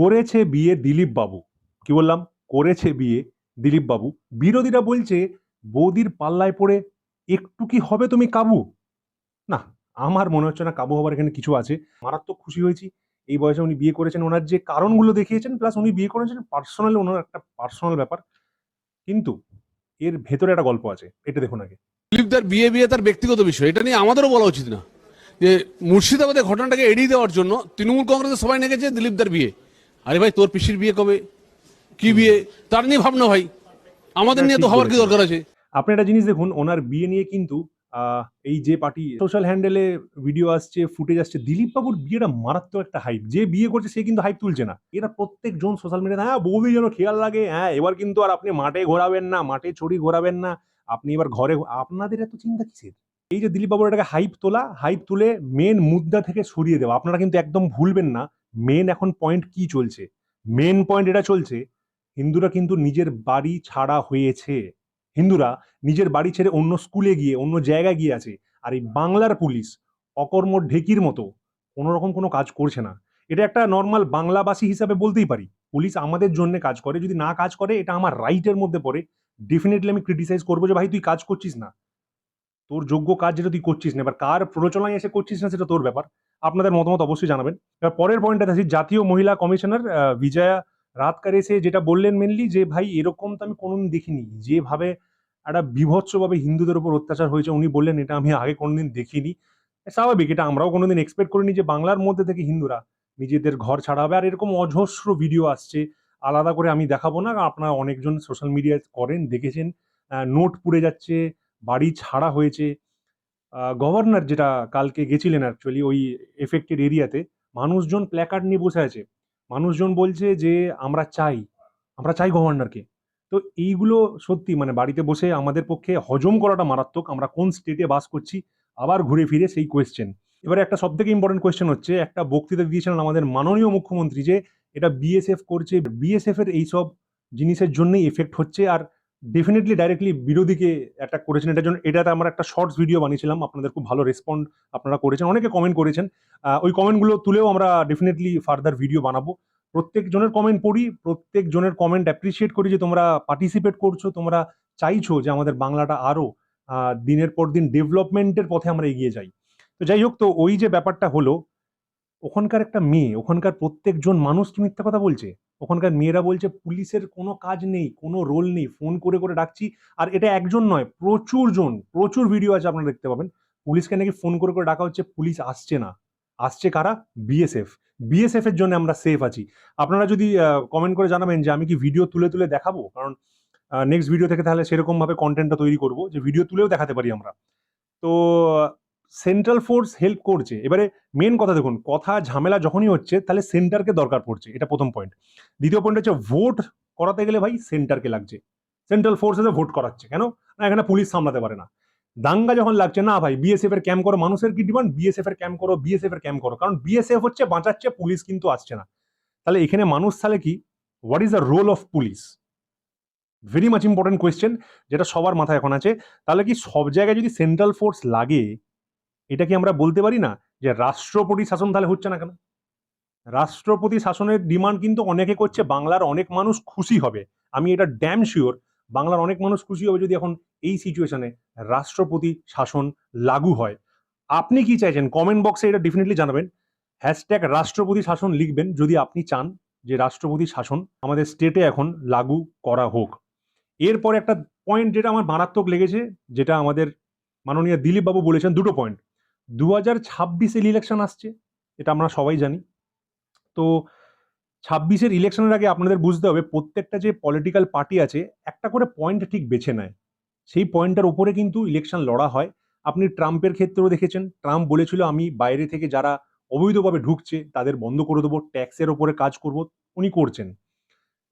করেছে বিয়ে দিলীপ বাবু কি বললাম? করেছে বিয়ে দিলীপ বাবু বিরোধীরা বলছে, বৌদির পাল্লায় পড়ে একটু কি হবে তুমি কাবু? না, আমার মনে হচ্ছে না কাবু হবার এখানে কিছু আছে। মারাত্মক খুশি হয়েছি। এই বয়সে উনি বিয়ে করেছেন। ওনার যে কারণগুলো দেখিয়েছেন, প্লাস উনি বিয়ে করেছেন পার্সোনালি, ওনার একটা পার্সোনাল ব্যাপার। কিন্তু এর ভেতরে একটা গল্প আছে। এটা দেখুন আগে। দিলীপদার বিয়ে বিয়ে তার ব্যক্তিগত বিষয়। এটা নিয়ে আমাদেরও বলা উচিত না। যে মুর্শিদাবাদের ঘটনাটাকে এড়িয়ে দেওয়ার জন্য তৃণমূল কংগ্রেসের সবাই নেগেছে দিলীপদার বিয়ে। আরে ভাই তোর পিসির বিয়ে কবে? কি বিয়ে? তার নিয়ে ভাবনা ভাই। আমাদের নিয়ে তো হওয়ার কি দরকার আছে? আপনি একটা জিনিস দেখুন ওনার বিয়ে নিয়ে কিন্তু এই যে পার্টি সোশ্যাল হ্যান্ডেলে ভিডিও আসছে ফুটেজ আসছে দিলীপ বাবুর বিয়েটা মারাত্মক একটা হাইপ যে বিয়ে করছে সে কিন্তু হাইপ তুলছে না। এরা প্রত্যেক জন সোশ্যাল মিডিয়াতে হ্যাঁ বৌদি যেন খেয়াল লাগে হ্যাঁ এবার কিন্তু আর আপনি মাঠে ঘোরাবেন না মাঠে ছড়ি ঘোরাবেন না আপনি এবার ঘরে আপনাদের এত চিন্তা কিসের? এই যে দিলীপ বাবুর এটাকে হাইপ তোলা হাইপ তুলে মেন মুদ্রা থেকে সরিয়ে দেওয়া আপনারা কিন্তু একদম ভুলবেন না। মেন এখন পয়েন্ট কি চলছে? মেন পয়েন্ট এটা চলছে, হিন্দুরা কিন্তু নিজের বাড়ি ছাড়া হয়েছে। হিন্দুরা নিজের বাড়ি ছেড়ে অন্য স্কুলে গিয়ে, অন্য জায়গায় গিয়ে আছে। আর এই বাংলার পুলিশ অকর্ম ঢেকির মতো কোনো রকম কোনো কাজ করছে না। এটা একটা নর্মাল বাংলাবাসী হিসাবে বলতেই পারি। পুলিশ আমাদের জন্য কাজ করে, যদি না কাজ করে, এটা আমার রাইটের মধ্যে পড়ে। ডেফিনেটলি আমি ক্রিটিসাইজ করব যে, ভাই, তুই কাজ করছিস না। তোর যোগ্য কাজ যেটা তুই করছিস না। এবার কার প্ররোচনায় এসে করছিস না, সেটা তোর ব্যাপার। আপনাদের মতামত অবশ্যই জানাবেন। এবার পরের পয়েন্টটা আছে জাতীয় মহিলা কমিশনার বিজয়া রাতকার এসে যেটা বললেন মেনলি যে, ভাই, এরকম তো আমি কোনোদিন দেখিনি। যেভাবে একটা বিভৎসভাবে হিন্দুদের উপর অত্যাচার হয়েছে, উনি বললেন, এটা আমি আগে কোনোদিন দেখিনি। স্বাভাবিক, এটা আমরাও কোনোদিন এক্সপেক্ট করিনি যে, বাংলার মধ্যে থেকে হিন্দুরা নিজেদের ঘর ছাড়া হবে আর এরকম অজস্র ভিডিও আসছে, আলাদা করে আমি দেখাবো না। আপনারা অনেকজন সোশ্যাল মিডিয়ায় করেন, দেখেছেন নোট পুড়ে যাচ্ছে, বাড়ি ছাড়া হয়েছে। গভর্নর যেটা কালকে গেছিলেন অ্যাকচুয়ালি ওই এফেক্টেড এরিয়াতে মানুষজন প্ল্যাকার্ড নিয়ে বসে আছে। মানুষজন বলছে যে, আমরা চাই আমরা চাই গভর্নরকে তো এইগুলো সত্যি মানে বাড়িতে বসে আমাদের পক্ষে হজম করাটা মারাত্মক। আমরা কোন স্টেটে বাস করছি, আবার ঘুরে ফিরে সেই কোয়েশ্চেন এবারে একটা সব থেকে ইম্পর্টেন্ট কোয়েশ্চেন হচ্ছে, একটা বক্তৃতা দিয়েছিলেন আমাদের মাননীয় মুখ্যমন্ত্রী যে, এটা বিএসএফ করছে। বিএসএফ এর এইসব জিনিসের জন্যই এফেক্ট হচ্ছে, আর ডেফিনেটলি ডাইরেক্টলি বিরোধীকে অ্যাটাক করেছেন। এটার জন্য এটাতে আমরা একটা শর্টস ভিডিও বানিয়েছিলাম। আপনাদের খুব ভালো রেসপন্ড আপনারা করেছেন। অনেকে কমেন্ট করেছেন। ওই কমেন্টগুলো তুলেও আমরা ডেফিনেটলি ফার্দার ভিডিও বানাবো। প্রত্যেক জনের কমেন্ট পড়ি প্রত্যেক জনের কমেন্ট অ্যাপ্রিসিয়েট করি যে তোমরা পার্টিসিপেট করছ, তোমরা চাইছো যে আমাদের বাংলাটা আরও দিনের পর দিন ডেভেলপমেন্টের পথে আমরা এগিয়ে যাই। তো যাই হোক, তো ওই যে ব্যাপারটা হলো ওখানকার একটা মেয়ে, ওখানকার প্রত্যেকজন মানুষ কি মিথ্যা কথা বলছে? ওখানকার মেয়েরা বলছে, পুলিশের কোনো কাজ নেই, কোনো রোল নেই, ফোন করে করে ডাকছি। আর এটা একজন নয় প্রচুর জন প্রচুর ভিডিও আছে আপনারা দেখতে পাবেন। পুলিশকে নাকি ফোন করে করে ডাকা হচ্ছে, পুলিশ আসছে না। আসছে কারা? বিএসএফ বিএসএফ এর জন্য আমরা সেফ আছি। আপনারা যদি কমেন্ট করে জানাবেন যে আমি কি ভিডিও তুলে তুলে দেখাবো? কারণ নেক্সট ভিডিও থেকে তাহলে সেরকম ভাবে কন্টেন্টটা তৈরি করব, যে ভিডিও তুলেও দেখাতে পারি আমরা। তো সেন্ট্রাল ফোর্স হেল্প করছে। এবারে মেন কথা দেখুন, কথা ঝামেলা যখনই হচ্ছে, তাহলে সেন্টারকে দরকার পড়ছে, এটা প্রথম পয়েন্ট দ্বিতীয় পয়েন্ট হচ্ছে ভোট করাতে গেলে ভাই সেন্টারকে লাগছে। সেন্ট্রাল ফোর্স এসে ভোট করাচ্ছে, কেন? না, এখানে পুলিশ সামলাতে পারে না। দাঙ্গা যখন লাগছে, না ভাই বিএসএফ এর ক্যাম্প করো, মানুষের কি ডিমান্ড বিএসএফ এর ক্যাম্প করো বিএসএফ এর ক্যাম্প করো, কারণ বিএসএফ হচ্ছে বাঁচাচ্ছে পুলিশ কিন্তু আসছে না। তাহলে এখানে মানুষ তাহলে কি? What is the role of police very much important question যেটা সবার মাথায় এখন আছে। তাহলে কি সব জায়গায় যদি সেন্ট্রাল ফোর্স লাগে এটা কি আমরা বলতে পারি না যে রাষ্ট্রপতি শাসন তাহলে হচ্ছে না কেন? রাষ্ট্রপতি শাসনের ডিমান্ড কিন্তু অনেকে করছে, বাংলার অনেক মানুষ খুশি হবে। আমি এটা ড্যাম শিওর বাংলার অনেক মানুষ খুশি হবে যদি এখন এই সিচুয়েশনে রাষ্ট্রপতি শাসন লাগু হয়। আপনি কি চাইছেন? কমেন্ট বক্সে এটা ডেফিনেটলি জানাবেন। হ্যাশট্যাগ রাষ্ট্রপতি শাসন লিখবেন যদি আপনি চান যে রাষ্ট্রপতি শাসন আমাদের স্টেটে এখন লাগু করা হোক। এরপর একটা পয়েন্ট যেটা আমার মারাত্মক লেগেছে, যেটা আমাদের মাননীয় দিলীপবাবু বলেছেন, দুটো পয়েন্ট দু হাজার ছাব্বিশের ইলেকশন আসছে, এটা আমরা সবাই জানি। তো ছাব্বিশের ইলেকশনের আগে আপনাদের বুঝতে হবে, প্রত্যেকটা যে পলিটিক্যাল পার্টি আছে, একটা করে পয়েন্ট ঠিক বেছে নেয়। সেই পয়েন্টটার উপরে কিন্তু ইলেকশন লড়া হয়। আপনি ট্রাম্পের ক্ষেত্রেও দেখেছেন, ট্রাম্প বলেছিল, আমি বাইরে থেকে যারা অবৈধভাবে ঢুকছে, তাদের বন্ধ করে দেবো, ট্যাক্সের ওপরে কাজ করব। উনি করছেন।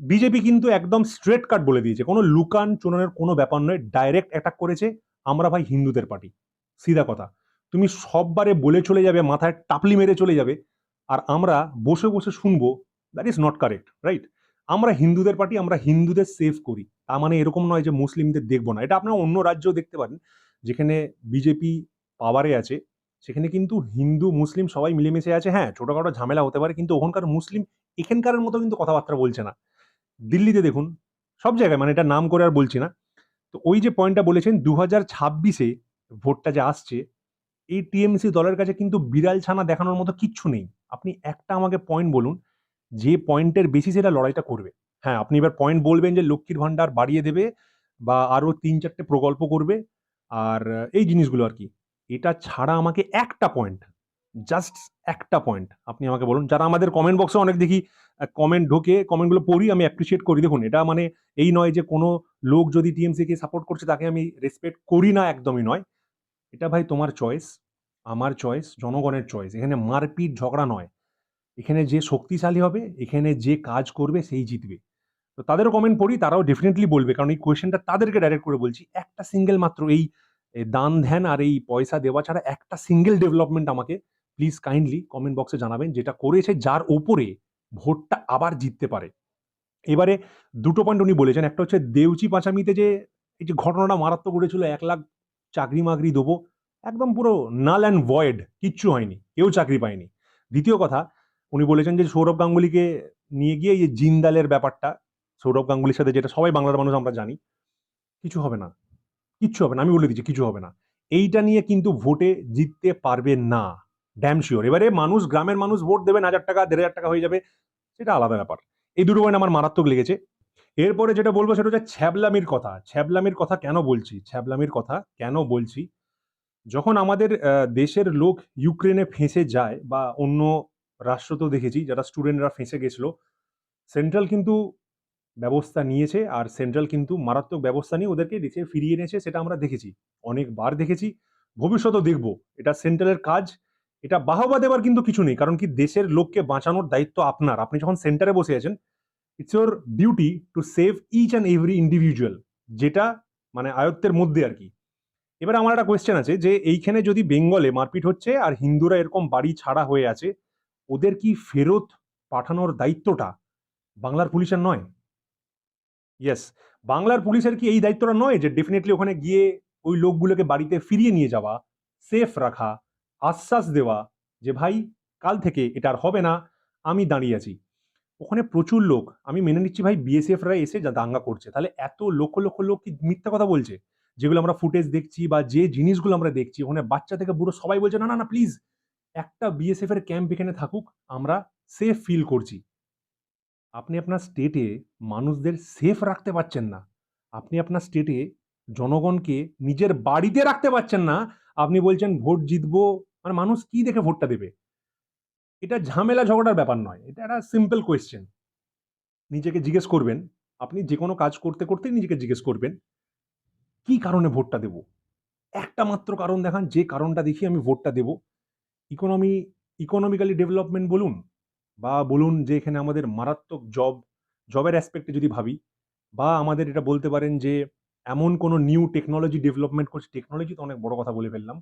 বিজেপি কিন্তু একদম স্ট্রেট কাট বলে দিয়েছে। কোনো লুকান চুনানের কোনো ব্যাপার নয় ডাইরেক্ট অ্যাটাক করেছে। আমরা ভাই হিন্দুদের পার্টি সিধা কথা। তুমি সববারে বলে চলে যাবে, মাথায় টাপলি মেরে চলে যাবে। আর আমরা বসে বসে শুনব that is not correct right আমরা হিন্দুদের পার্টি, আমরা হিন্দুদের সেভ করি। তার মানে এরকম নয় যে মুসলিমদের দেখব না। এটা আপনারা অন্য রাজ্যেও দেখতে পারেন, যেখানে বিজেপি পাওয়ারে আছে, সেখানে কিন্তু হিন্দু, মুসলিম সবাই মিলেমিশে আছে। হ্যাঁ ছোটোখাটো ঝামেলা হতে পারে, কিন্তু ওখানকার মুসলিম এখানকারের মতো কিন্তু কথাবার্তা বলছে না। দিল্লিতে দেখুন, সব জায়গায় মানে এটা নাম করে আর বলছি না। তো ওই যে পয়েন্টটা বলেছেন দু হাজার ছাব্বিশে ভোটটা যে আসছে এই টিএমসি দলের কাছে কিন্তু বিড়াল ছানা দেখানোর মতো কিচ্ছু নেই। আপনি একটা আমাকে পয়েন্ট বলুন, যে পয়েন্টের বেশি সেটা লড়াইটা করবে। হ্যাঁ আপনি এবার পয়েন্ট বলবেন যে লক্ষ্মীর ভাণ্ডার বাড়িয়ে দেবে বা আরও তিন চারটে প্রকল্প করবে। আর এই জিনিসগুলো আর কি, এটা ছাড়া আমাকে একটা পয়েন্ট জাস্ট একটা পয়েন্ট আপনি আমাকে বলুন। যারা আমাদের কমেন্ট বক্সে অনেক দেখি কমেন্ট ঢোকে কমেন্টগুলো পড়ি, আমি অ্যাপ্রিসিয়েট করি। দেখুন, এটা মানে এই নয় যে কোনো লোক যদি টিএমসিকে সাপোর্ট করছে, তাকে আমি রেসপেক্ট করি না, একদমই নয়। এটা ভাই তোমার চয়েস আমার চয়েস জনগণের চয়েস এখানে মারপিট, ঝগড়া নয়। এখানে যে শক্তিশালী হবে, এখানে যে কাজ করবে, সেই জিতবে। তো তাদেরও কমেন্ট পড়ি, তারাও ডেফিনেটলি বলবে। কারণ এই কোয়েশ্চেনটা তাদেরকে ডাইরেক্ট করে বলছি, একটা সিঙ্গেল মাত্র এই দান, ধ্যান আর এই পয়সা দেওয়া ছাড়া একটা সিঙ্গেল ডেভেলপমেন্ট আমাকে প্লিজ কাইন্ডলি কমেন্ট বক্সে জানাবেন, যেটা করেছে যার ওপরে ভোটটা আবার জিততে পারে। এবারে দুটো পয়েন্ট উনি বলেছেন। একটা হচ্ছে দেউচি পাঁচামিতে যে, এই যে ঘটনাটা মারাত্মক ঘটেছিল, এক লাখ চাকরি মাকরি দেবো। একদম পুরো নাল অ্যান্ড ভয়েড কিচ্ছু হয়নি, কেউ চাকরি পায়নি। দ্বিতীয় কথা, উনি বলেছেন যে সৌরভ গাঙ্গুলিকে নিয়ে গিয়ে এই জিন্দালের ব্যাপারটা, সৌরভ গাঙ্গুলির সাথে যেটা সবাই বাংলার মানুষ আমরা জানি, কিছু হবে না। কিচ্ছু হবে না, আমি বলে দিচ্ছি, কিছু হবে না। এইটা নিয়ে কিন্তু ভোটে জিততে পারবে না ড্যাম শিওর এবারে মানুষ, গ্রামের মানুষ ভোট দেবেন হাজার টাকা, দেড় হাজার টাকা হয়ে যাবে, সেটা আলাদা ব্যাপার। এই দুটো পয়েন্ট আমার মারাত্মক লেগেছে। এরপরে যেটা বলব সেটা হচ্ছে ছ্যাবলামির কথা। ছ্যাবলামির কথা কেন বলছি? ছ্যাবলামির কথা কেন বলছি? যখন আমাদের দেশের লোক ইউক্রেনে ফেঁসে যায় বা অন্য রাষ্ট্র তো দেখেছি, যারা স্টুডেন্টরা ফেঁসে গেছিল, সেন্ট্রাল কিন্তু ব্যবস্থা নিয়েছে আর সেন্ট্রাল কিন্তু মারাত্মক ব্যবস্থা নিয়ে ওদেরকে দেশে ফিরিয়ে এনেছে, সেটা আমরা দেখেছি। অনেকবার দেখেছি, ভবিষ্যতেও দেখব। এটা সেন্ট্রালের কাজ। এটা বাহবা দেওয়ার কিন্তু কিছু নেই, কারণ কি দেশের লোককে বাঁচানোর দায়িত্ব আপনার। আপনি যখন সেন্টারে বসে আছেন it's your duty to save each and every individual যেটা মানে আয়ত্তের মধ্যে আর কি। এবার আমার একটা কোয়েশ্চেন আছে যে, এইখানে যদি বেঙ্গলে মারপিট হচ্ছে আর হিন্দুরা এরকম বাড়ি ছাড়া হয়ে আছে, ওদের কি ফেরত পাঠানোর দায়িত্বটা বাংলার পুলিশের নয়? ইয়েস বাংলার পুলিশের কি এই দায়িত্বটা নয় যে ডেফিনেটলি ওখানে গিয়ে ওই লোকগুলোকে বাড়িতে ফিরিয়ে নিয়ে যাওয়া সেফ রাখা, আশ্বাস দেওয়া যে, ভাই, কাল থেকে এটা আর হবে না, আমি দাঁড়িয়ে আছি। ওখানে প্রচুর লোক। আমি মেনে নিচ্ছি ভাই বিএসএফরা এসে যা দাঙ্গা করছে। তাহলে এত লক্ষ লক্ষ লোক কি মিথ্যা কথা বলছে? যেগুলো আমরা ফুটেজ দেখছি বা যে জিনিসগুলো আমরা দেখছি, ওখানে বাচ্চা থেকে বুড়ো সবাই বলছে, না না না প্লিজ একটা বিএসএফ এর ক্যাম্প এখানে থাকুক, আমরা সেফ ফিল করছি। আপনি আপনার স্টেটে মানুষদের সেফ রাখতে পারছেন না। আপনি আপনার স্টেটে জনগণকে নিজের বাড়িতে রাখতে পারছেন না। আপনি বলছেন ভোট জিতবো মানে মানুষ কি দেখে ভোটটা দেবে? এটা ঝামেলা ঝগড়ার ব্যাপার নয়। এটা একটা সিম্পল কোয়েশ্চেন নিজেকে জিজ্ঞেস করবেন। আপনি যে কোনো কাজ করতে করতেই নিজেকে জিজ্ঞেস করবেন, কি কারণে ভোটটা দেব? একটা মাত্র কারণ দেখান, যে কারণটা দেখি আমি ভোটটা দেব। ইকোনমি ইকোনমিক্যালি ডেভেলপমেন্ট বলুন, বা বলুন যে এখানে আমাদের মারাত্মক জব জবের অ্যাসপেক্টে যদি ভাবি, বা আমাদের এটা বলতে পারেন যে এমন কোনো নিউ টেকনোলজি ডেভেলপমেন্ট করছে টেকনোলজি তো অনেক বড় কথা বলে ফেললাম,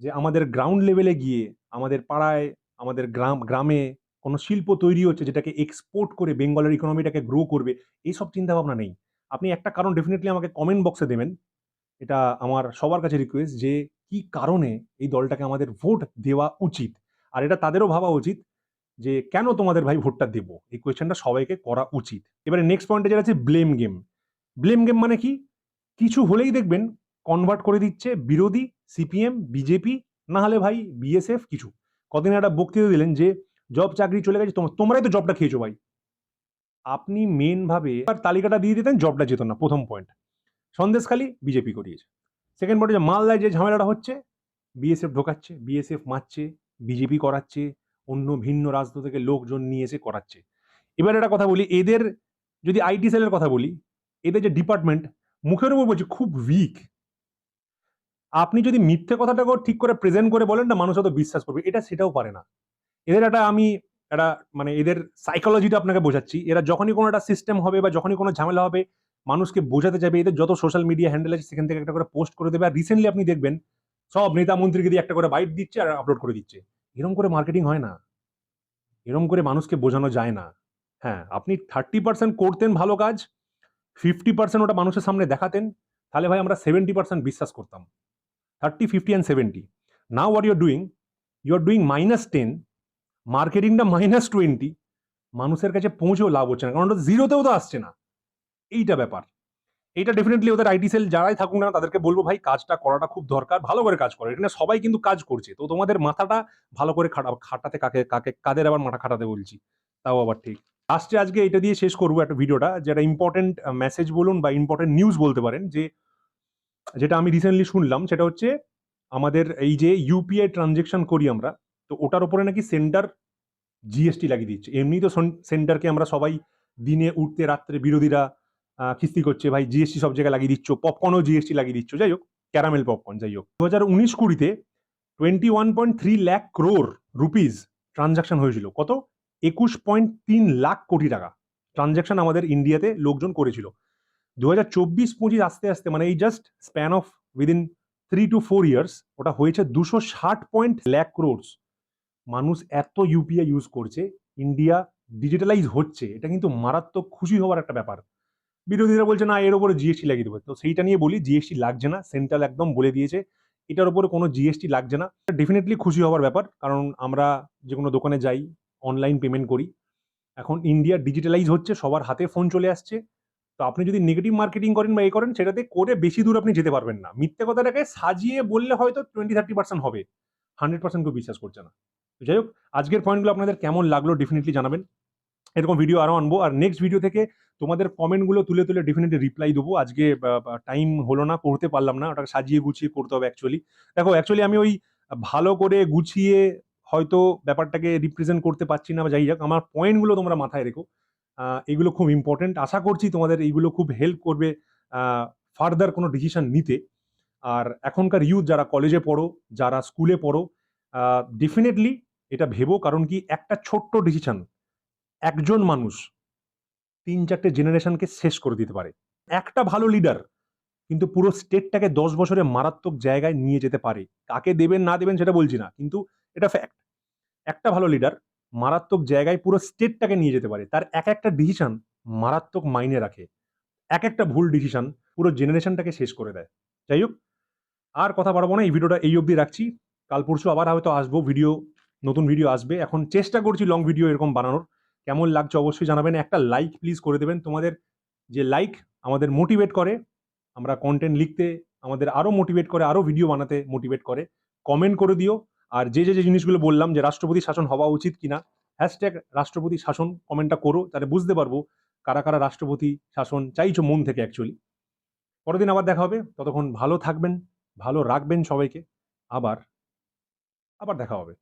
যে আমাদের গ্রাউন্ড লেভেলে গিয়ে, আমাদের পাড়ায় আমাদের গ্রাম, গ্রামে কোনো শিল্প তৈরি হচ্ছে যেটাকে এক্সপোর্ট করে বেঙ্গলের ইকোনমিটাকে গ্রো করবে এইসব চিন্তা ভাবনা নেই। আপনি একটা কারণ ডেফিনেটলি আমাকে কমেন্ট বক্সে দেবেন। এটা আমার সবার কাছে রিকোয়েস্ট যে কি কারণে এই দলটাকে আমাদের ভোট দেওয়া উচিত? আর এটা তাদেরও ভাবা উচিত যে কেন তোমাদের ভাই ভোটটা দেব? এই কোয়েশ্চেনটা সবাইকে করা উচিত। এবারে নেক্সট পয়েন্টে যেটা আছে ব্লেম গেম ব্লেম গেম মানে কি? কিছু হলেই দেখবেন কনভার্ট করে দিচ্ছে বিরোধী সিপিএম বিজেপি না হলে ভাই বিএসএফ কিছু। কদিন একটা বক্তৃতা দিলেন যে, জব চাকরি চলে গেছে, তোম- তোমরাই তো জবটা খেয়েছো ভাই। আপনি মেন ভাবে আর তালিকাটা দিয়ে দিতেন, জবটা যেত না, প্রথম পয়েন্ট সন্দেশখালী বিজেপি করিয়েছে। সেকেন্ড পয়েন্ট মালদায় যে ঝামেলাটা হচ্ছে বিএসএফ ঢোকাচ্ছে বিএসএফ মারছে বিজেপি করাচ্ছে, অন্য ভিন্ন রাজ্য থেকে লোকজন নিয়ে এসে করাচ্ছে। এবার একটা কথা বলি, এদের যদি আইটি সেলের কথা বলি, এদের যে ডিপার্টমেন্ট মুখের উপর বলছি খুব উইক আপনি যদি মিথ্যে কথাটাকে ঠিক করে প্রেজেন্ট করে বলেন না, মানুষ হয়তো বিশ্বাস করবে। এটা সেটাও পারে না। এদের একটা আমি একটা মানে এদের সাইকোলজিটা আপনাকে বোঝাচ্ছি। এরা যখনই কোনো একটা সিস্টেম হবে বা যখনই কোনো ঝামেলা হবে, মানুষকে বোঝাতে যাবে এদের যত সোশ্যাল মিডিয়া হ্যান্ডেল আছে, সেখান থেকে একটা করে পোস্ট করে দেবে। আর রিসেন্টলি আপনি দেখবেন, সব নেতা মন্ত্রীকে দিয়ে একটা করে বাইট দিচ্ছে আর আপলোড করে দিচ্ছে। এরম করে মার্কেটিং হয় না। এরম করে মানুষকে বোঝানো যায় না। হ্যাঁ আপনি থার্টি পার্সেন্ট করতেন ভালো কাজ ফিফটি পার্সেন্ট ওটা মানুষের সামনে দেখাতেন, তাহলে ভাই আমরা সেভেন্টি পার্সেন্ট বিশ্বাস করতাম। Thirty fifty and seventy now what you're doing you are doing minus ten মার্কেটিংটা minus twenty মানুষের কাছে পৌঁছেও লাভ হচ্ছে না, কারণ ওটা জিরোতেও তো আসছে না। এইটা ব্যাপার। এইটা ডেফিনেটলি ওদের আইটি সেল যারাই থাকুক না তাদেরকে বলব ভাই, কাজটা করাটা খুব দরকার, ভালো করে কাজ করে। এখানে সবাই কিন্তু কাজ করছে। তো তোমাদের মাথাটা ভালো করে খাটা, খাটাতে কাকে কাকে, কাদের আবার মাথা খাটাতে বলছি। তাও আবার ঠিক। লাস্টে আজকে, এটা দিয়ে শেষ করব একটা ভিডিওটা যেটা ইম্পর্টেন্ট মেসেজ বলুন বা ইম্পর্টেন্ট নিউজ বলতে পারেন, যে যেটা আমি রিসেন্টলি শুনলাম, সেটা হচ্ছে আমাদের এই যে ইউপিআই ট্রানজেকশন করি আমরা, তো ওটার উপরে নাকি সেন্টার জিএসটি লাগিয়ে দিচ্ছে। এমনি তো সেন্টারকে আমরা সবাই দিনে, উঠতে, রাত্রে বিরোধীরা খিস্তি করছে, ভাই জিএসটি সব জায়গায় লাগিয়ে দিচ্ছ পপকর্নও জিএসটি লাগিয়ে দিচ্ছ। যাই হোক ক্যারামেল পপকর্ন যাই হোক। দু হাজার উনিশ কুড়িতে twenty one point three lakh crore rupees transaction হয়েছিল। কত? একুশ পয়েন্ট তিন লাখ কোটি টাকা ট্রানজাকশন আমাদের ইন্ডিয়াতে লোকজন করেছিল। দু হাজার চব্বিশ পঁচিশ আস্তে আস্তে মানে এই just span of within three two four years ওটা হয়েছে দুশো ষাট পয়েন্ট ল্যাক ক্রোর্স মানুষ এত ইউপিআই ইউজ করছে ইন্ডিয়া ডিজিটালাইজ হচ্ছে, এটা কিন্তু মারাত্মক খুশি হওয়ার একটা ব্যাপার। বিরোধীরা বলছে, না, এর উপরে জিএসটি লাগিয়ে দেবো। তো সেইটা নিয়ে বলি জিএসটি লাগছে না সেন্ট্রাল একদম বলে দিয়েছে, এটার উপরে কোনো জিএসটি লাগছে না। ডেফিনেটলি খুশি হওয়ার ব্যাপার, কারণ আমরা যে কোনো দোকানে যাই অনলাইন পেমেন্ট করি। এখন ইন্ডিয়া ডিজিটালাইজ হচ্ছে, সবার হাতে ফোন চলে আসছে। তো আপনি যদি নেগেটিভ মার্কেটিং করেন বা এ করেন, সেটাতে করে বেশি দূর আপনি যেতে পারবেন না। মিথ্যে কথাটাকে সাজিয়ে বললে হয়তো টোয়েন্টি থার্টি পার্সেন্ট হবে। হান্ড্রেড পার্সেন্ট কেউ বিশ্বাস করছে না। তো যাই হোক, আজকের পয়েন্টগুলো আপনাদের কেমন লাগল ডেফিনেটলি জানাবেন। এরকম ভিডিও আরও আনব। আর নেক্সট ভিডিও থেকে তোমাদের কমেন্টগুলো তুলে তুলে ডেফিনেটলি রিপ্লাই দেবো। আজকে টাইম হলো না, করতে পারলাম না। ওটাকে সাজিয়ে গুছিয়ে করতে হবে অ্যাকচুয়ালি দেখো অ্যাকচুয়ালি আমি ওই ভালো করে গুছিয়ে হয়তো ব্যাপারটাকে রিপ্রেজেন্ট করতে পারছি না বা যাই হোক, আমার পয়েন্টগুলো তোমরা মাথায় রেখো। এগুলো খুব ইম্পর্টেন্ট আশা করছি তোমাদের এইগুলো খুব হেল্প করবে ফার্দার কোনো ডিসিশন নিতে। আর এখনকার ইউথ যারা কলেজে পড়ো, যারা স্কুলে পড়ো ডেফিনেটলি এটা ভেবো, কারণ কি একটা ছোট্ট ডিসিশন একজন মানুষ তিন চারটে জেনারেশনকে শেষ করে দিতে পারে। একটা ভালো লিডার কিন্তু পুরো স্টেটটাকে দশ বছরে মারাত্মক জায়গায় নিয়ে যেতে পারে। কাকে দেবেন না দেবেন সেটা বলছি না, কিন্তু এটা ফ্যাক্ট একটা ভালো লিডার মারাত্মক জায়গায় পুরো স্টেটটাকে নিয়ে যেতে পারে। তার এক একটা ডিসিশন মারাত্মক মাইনে রাখে। এক একটা ভুল ডিসিশন পুরো জেনারেশনটাকে শেষ করে দেয়। যাই হোক, আর কথা বাড়াবো না, এই ভিডিওটা এই অবধি রাখছি। কাল পরশু আবার হয়তো আসব ভিডিও নতুন ভিডিও আসবে। এখন চেষ্টা করছি লং ভিডিও এরকম বানানোর। কেমন লাগছে অবশ্যই জানাবেন। একটা লাইক প্লিজ করে দেবেন। তোমাদের যে লাইক আমাদের মোটিভেট করে, আমরা কন্টেন্ট লিখতে, আমাদের আরও মোটিভেট করে আরও ভিডিও বানাতে মোটিভেট করে কমেন্ট করে দিও। আর যে যে যে জিনিসগুলো বললাম যে রাষ্ট্রপতি শাসন হওয়া উচিত কিনা হ্যাশট্যাগ রাষ্ট্রপতি শাসন কমেন্টটা করো, তাহলে বুঝতে পারব কারা কারা রাষ্ট্রপতি শাসন চাইছো মন থেকে অ্যাকচুয়ালি পরদিন দিন আবার দেখা হবে, ততক্ষণ ভালো থাকবেন, ভালো রাখবেন সবাইকে, আবার আবার দেখা হবে।